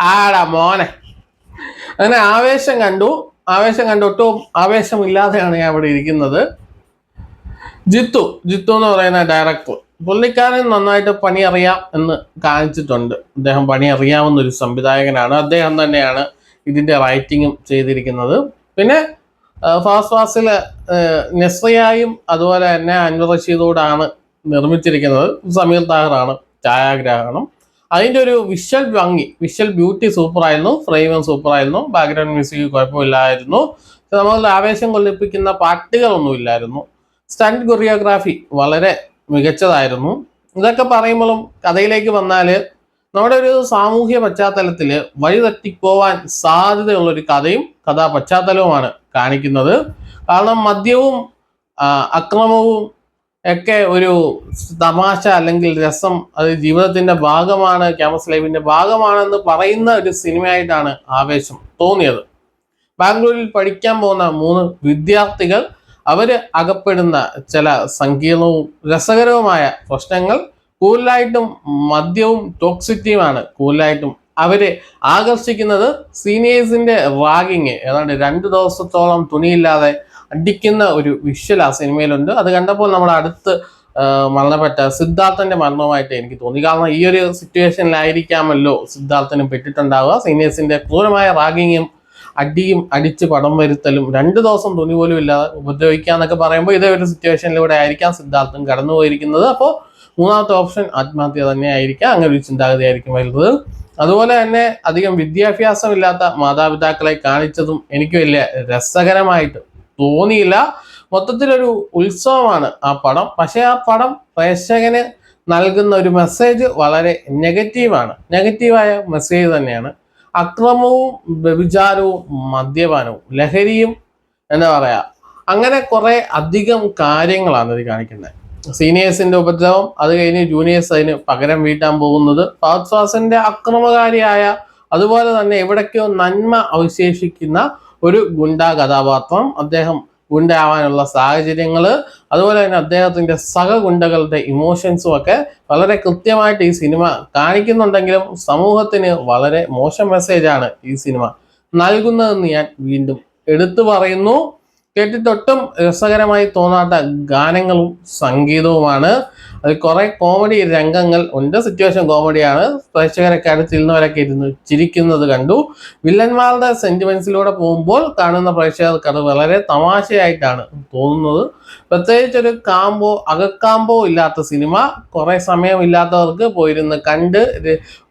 ആടാ മോനെ. അങ്ങനെ ആവേശം കണ്ടു. ആവേശം കണ്ടു ഒട്ടും ആവേശമില്ലാതെയാണ് ഞാൻ ഇവിടെ ഇരിക്കുന്നത്. ജിത്തു ജിത്തു എന്ന് പറയുന്ന ഡയറക്ടർ പുള്ളിക്കാരൻ നന്നായിട്ട് പണി അറിയാം എന്ന് കാണിച്ചിട്ടുണ്ട്. അദ്ദേഹം പണി അറിയാവുന്ന ഒരു സംവിധായകനാണ്. അദ്ദേഹം തന്നെയാണ് ഇതിന്റെ റൈറ്റിങ്ങും ചെയ്തിരിക്കുന്നത്. പിന്നെ ഫാസ്റ്റ് ഫാസിൽ നെസ്രിയായും അതുപോലെ തന്നെ അൻവർ റഷീദോടാണ് നിർമ്മിച്ചിരിക്കുന്നത്. സമീർ താഹറാണ് ഛായാഗ്രാഹണം. അതിന്റെ ഒരു വിഷ്വൽ ഭംഗി വിഷ്വൽ ബ്യൂട്ടി സൂപ്പറായിരുന്നു ഫ്രെയിമും സൂപ്പറായിരുന്നു ബാക്ക്ഗ്രൗണ്ട് മ്യൂസിക് കുഴപ്പമില്ലായിരുന്നു. നമ്മൾ ആവേശം കൊള്ളിപ്പിക്കുന്ന പാട്ടുകളൊന്നും ഇല്ലായിരുന്നു. സ്റ്റണ്ട് കൊറിയോഗ്രാഫി വളരെ മികച്ചതായിരുന്നു. ഇതൊക്കെ പറയുമ്പോഴും കഥയിലേക്ക് വന്നാൽ നമ്മുടെ ഒരു സാമൂഹ്യ പശ്ചാത്തലത്തിൽ വഴിതട്ടിപ്പോവാൻ സാധ്യതയുള്ള ഒരു കഥയും കഥാ പശ്ചാത്തലവുമാണ് കാണിക്കുന്നത്. കാരണം മദ്യവും അക്രമവും ഒക്കെ ഒരു തമാശ അല്ലെങ്കിൽ രസം അത് ജീവിതത്തിന്റെ ഭാഗമാണ് ക്യാമ്പസ് ലൈഫിന്റെ ഭാഗമാണെന്ന് പറയുന്ന ഒരു സിനിമയായിട്ടാണ് ആവേശം തോന്നിയത്. ബാംഗ്ലൂരിൽ പഠിക്കാൻ പോകുന്ന മൂന്ന് വിദ്യാർത്ഥികൾ അവർ അകപ്പെടുന്ന ചില സങ്കീർണവും രസകരവുമായ പ്രശ്നങ്ങൾ കൂടുതലായിട്ടും മദ്യവും ടോക്സിറ്റിയുമാണ്. കൂടുതലായിട്ടും അവരെ ആകർഷിക്കുന്നത് സീനിയേഴ്സിന്റെ റാഗിങ്. ഏതാണ്ട് രണ്ട് ദിവസത്തോളം തുണിയില്ലാതെ അടിക്കുന്ന ഒരു വിഷ്വൽ ആ സിനിമയിലുണ്ട്. അത് കണ്ടപ്പോൾ നമ്മൾ അടുത്ത് മരണപ്പെട്ട സിദ്ധാർത്ഥന്റെ മരണവുമായിട്ട് എനിക്ക് തോന്നി. കാരണം ഈ ഒരു സിറ്റുവേഷനിലായിരിക്കാമല്ലോ സിദ്ധാർത്ഥനും പെട്ടിട്ടുണ്ടാവുക. സീനിയേഴ്സിന്റെ ക്രൂരമായ റാഗിങ്ങും അടിയും അടിച്ച് പടം വരുത്തലും രണ്ട് ദിവസം തുണി പോലും ഇല്ലാതെ ഉപദ്രവിക്കുക എന്നൊക്കെ പറയുമ്പോൾ ഇതേ ഒരു സിറ്റുവേഷനിലൂടെ ആയിരിക്കാം സിദ്ധാർത്ഥൻ കടന്നു പോയിരിക്കുന്നത് അപ്പോൾ മൂന്നാമത്തെ ഓപ്ഷൻ ആത്മഹത്യ തന്നെ ആയിരിക്കാം അങ്ങനെ ഒരു ചിന്താഗതി ആയിരിക്കും വരുന്നത്. അതുപോലെ തന്നെ അധികം വിദ്യാഭ്യാസമില്ലാത്ത മാതാപിതാക്കളെ കാണിച്ചതും എനിക്ക് വലിയ രസകരമായിട്ട് തോന്നിയില്ല. മൊത്തത്തിലൊരു ഉത്സവമാണ് ആ പടം. പക്ഷേ ആ പടം പ്രേക്ഷകന് നൽകുന്ന ഒരു മെസ്സേജ് വളരെ നെഗറ്റീവാണ് നെഗറ്റീവായ മെസ്സേജ് തന്നെയാണ്. അക്രമവും വ്യഭിചാരവും മദ്യപാനവും ലഹരിയും എന്താ പറയാ അങ്ങനെ കുറെ അധികം കാര്യങ്ങളാണ് ഇത് കാണിക്കുന്നത്. സീനിയേഴ്സിന്റെ ഉപദ്രവം അത് കഴിഞ്ഞ് ജൂനിയേഴ്സ് അതിന് പകരം വീട്ടാൻ പോകുന്നത്. ഫഹദ് ഫാസിന്റെ അക്രമകാരിയായ അതുപോലെ തന്നെ എവിടേക്കോ നന്മ അവശേഷിക്കുന്ന ഒരു ഗുണ്ടാ കഥാപാത്രം. അദ്ദേഹം ഗുണ്ടയാവാനുള്ള സാഹചര്യങ്ങൾ അതുപോലെ തന്നെ അദ്ദേഹത്തിന്റെ സഹഗുണ്ടകളുടെ ഇമോഷൻസും ഒക്കെ വളരെ കൃത്യമായിട്ട് ഈ സിനിമ കാണിക്കുന്നുണ്ടെങ്കിലും സമൂഹത്തിന് വളരെ മോശം മെസ്സേജാണ് ഈ സിനിമ. നൽകുന്നതെന്ന് ഞാൻ വീണ്ടും എടുത്തു പറയുന്നു. കേട്ടിട്ടൊട്ടും രസകരമായി തോന്നാത്ത ഗാനങ്ങളും സംഗീതവുമാണ്. അതിൽ കുറെ കോമഡി രംഗങ്ങൾ ഉണ്ട്. സിറ്റുവേഷൻ കോമഡിയാണ് പ്രേക്ഷകരൊക്കെ അടുത്തിരുന്നവരൊക്കെ ഇരുന്ന് ചിരിക്കുന്നത് കണ്ടു. വില്ലന്മാരുടെ സെന്റിമെന്റ്സിലൂടെ പോകുമ്പോൾ കാണുന്ന പ്രേക്ഷകർക്ക് അത് വളരെ തമാശയായിട്ടാണ് തോന്നുന്നത്. പ്രത്യേകിച്ച് ഒരു കാമ്പോ അകക്കാമ്പോ ഇല്ലാത്ത സിനിമ. കുറെ സമയമില്ലാത്തവർക്ക് പോയിരുന്ന് കണ്ട്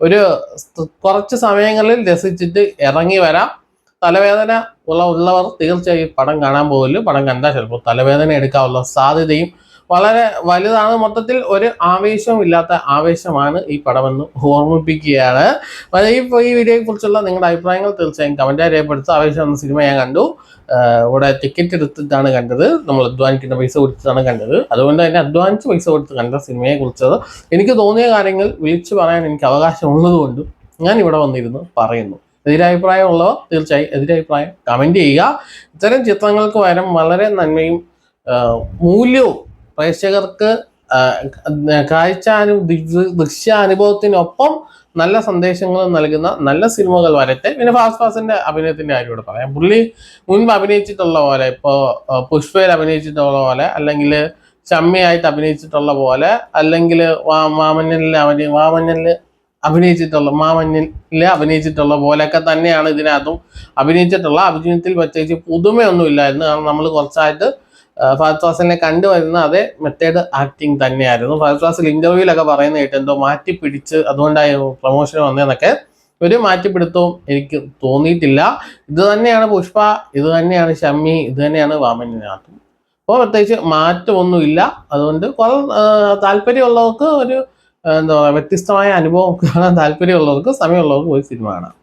ഒരു കുറച്ച് സമയങ്ങളിൽ രസിച്ചിട്ട് ഇറങ്ങി വരാം. തലവേദന ഉള്ള ഉള്ളവർ തീർച്ചയായും പടം കാണാൻ പോകില്ല പടം കണ്ടാൽ ചിലപ്പോൾ തലവേദന എടുക്കാനുള്ള സാധ്യതയും വളരെ വലുതാണ്. മൊത്തത്തിൽ ഒരു ആവേശവും ഇല്ലാത്ത ആവേശമാണ് ഈ പടമെന്ന് ഓർമ്മിപ്പിക്കുകയാണ്. അപ്പോൾ ഈ ഈ വീഡിയോയെ കുറിച്ചുള്ള നിങ്ങളുടെ അഭിപ്രായങ്ങൾ തീർച്ചയായും കമന്റായി രേഖപ്പെടുത്തുക. ആവേശം എന്ന സിനിമ ഞാൻ കണ്ടു. ഇവിടെ ടിക്കറ്റ് എടുത്തിട്ടാണ് കണ്ടത്. നമ്മൾ അധ്വാനിക്കുന്ന പൈസ കൊടുത്തിട്ടാണ് കണ്ടത്. അതുകൊണ്ട് തന്നെ അധ്വാനിച്ച് പൈസ കൊടുത്ത് കണ്ട സിനിമയെ കുറിച്ചത് എനിക്ക് തോന്നിയ കാര്യങ്ങൾ വിളിച്ചു പറയാൻ എനിക്ക് അവകാശമുള്ളത് കൊണ്ടും ഞാൻ ഇവിടെ വന്നിരുന്നു പറയുന്നു. എതിരഭിപ്രായമുള്ളവർ തീർച്ചയായും എതിരഭിപ്രായം കമന്റ് ചെയ്യുക. ഇത്തരം ചിത്രങ്ങൾക്ക് പകരം വളരെ നന്മയും മൂല്യവും പ്രേക്ഷകർക്ക് കാഴ്ചാനു ദൃശ്യാനുഭവത്തിനൊപ്പം നല്ല സന്ദേശങ്ങൾ നൽകുന്ന നല്ല സിനിമകൾ വരട്ടെ. പിന്നെ ഫാസ് ഫാസിന്റെ അഭിനയത്തിന്റെ കാര്യം ഇവിടെ പറയാം. പുള്ളി മുൻപ് അഭിനയിച്ചിട്ടുള്ള പോലെ ഇപ്പോൾ പുഷ്പയിൽ അഭിനയിച്ചിട്ടുള്ള പോലെ അല്ലെങ്കിൽ ചമ്മയായിട്ട് അഭിനയിച്ചിട്ടുള്ള പോലെ അല്ലെങ്കിൽ മാമഞ്ഞലിൽ അവന് മാമഞ്ഞലിൽ അഭിനയിച്ചിട്ടുള്ള മാമഞ്ഞിൽ അഭിനയിച്ചിട്ടുള്ള പോലെയൊക്കെ തന്നെയാണ് ഇതിനകത്തും. അഭിനയിച്ചിട്ടുള്ള അഭിനയത്തിൽ പ്രത്യേകിച്ച് പുതുമയൊന്നും ഇല്ലായിരുന്നു കാരണം നമ്മൾ കുറച്ചായിട്ട് ഫഹദ് ഫാസിലിനെ കണ്ടുവരുന്ന അതേ മെത്തേഡ് ആക്ടിങ് തന്നെയായിരുന്നു. ഫഹദ് ഫാസിൽ ഇന്റർവ്യൂലൊക്കെ പറയുന്ന കേട്ട് എന്തോ മാറ്റി പിടിച്ച് അതുകൊണ്ടായിരുന്നു പ്രൊമോഷൻ വന്നതെന്നൊക്കെ ഒരു മാറ്റിപ്പിടുത്തവും എനിക്ക് തോന്നിയിട്ടില്ല. ഇത് തന്നെയാണ് പുഷ്പ ഇത് തന്നെയാണ് ഷമ്മി ഇത് തന്നെയാണ് വാമനകത്തും അപ്പോൾ പ്രത്യേകിച്ച് മാറ്റമൊന്നുമില്ല. അതുകൊണ്ട് കുറേ താല്പര്യമുള്ളവർക്ക് ഒരു എന്താ പറയുക വ്യത്യസ്തമായ അനുഭവം കാണാൻ താല്പര്യമുള്ളവർക്ക് സമയമുള്ളവർക്ക് പോയി സിനിമ കാണാം.